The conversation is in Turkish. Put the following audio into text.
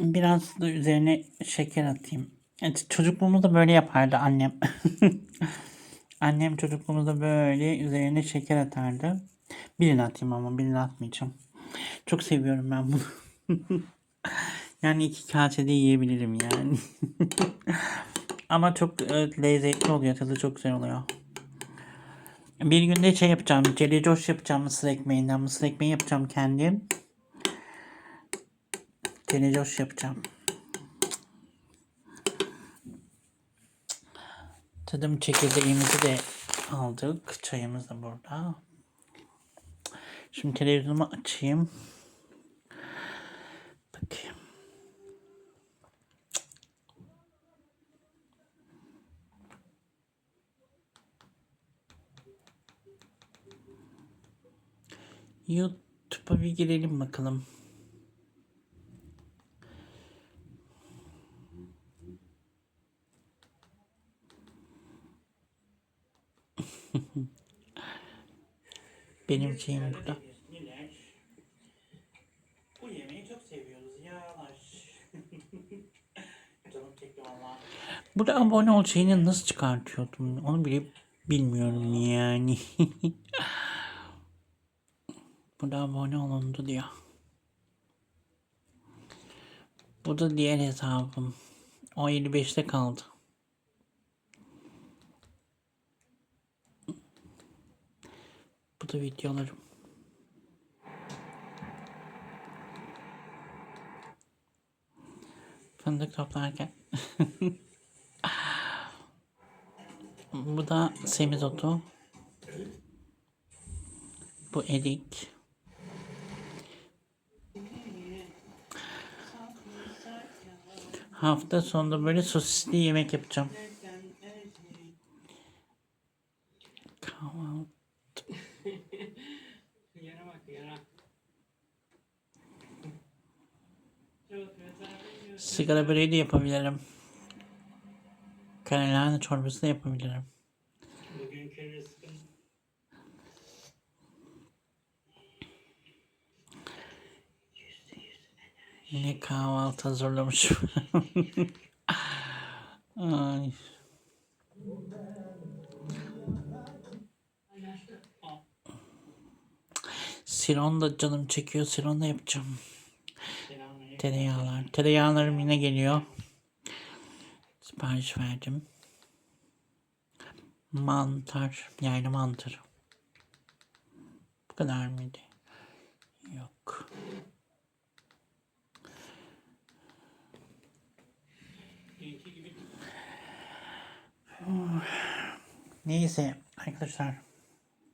Biraz da üzerine şeker atayım. Evet, çocukluğumuzda böyle yapardı annem. annem çocukluğumuzda böyle üzerine şeker atardı. Birini atayım ama birini atmayacağım. Çok seviyorum ben bunu. yani iki kasede yiyebilirim yani. ama çok evet, lezzetli oluyor. Tadı çok güzel oluyor. Bir günde şey yapacağım. Celicoş yapacağım mısır ekmeğinden. Mısır ekmeği yapacağım kendim. Celicoş yapacağım. Tadım çekirdeğimizi de aldık. Çayımız da burada. Şimdi televizyonumu açayım. Bakayım. YouTube'a bir girelim bakalım. Benim şeyim burada. Bu yemeği çok seviyoruz yağlar. Canım çekti valla. Burada abone ol şeyini nasıl çıkartıyordum onu bile bilmiyorum yani. Burada abone olundu diyor. Bu da diğer hesabım. O 55'te kaldı. Bu da videolarım. Fındık toplarken. Bu da semizotu. Bu erik. Hafta sonunda böyle sosisli yemek yapacağım. Kahvaltı. Yere bak yere. Sigara böreği de yapabilirim. Karalahana çorbası da yapabilirim. Bugünkü rızkın Yine kahvaltı hazırlamışım. Ay. Siron da canım çekiyor. Siron da yapacağım. Tereyağlar. Tereyağlarım yine geliyor. Sipariş verdim. Mantar. Yani mantar. Bu kadar mıydı? Yok. Neyse arkadaşlar.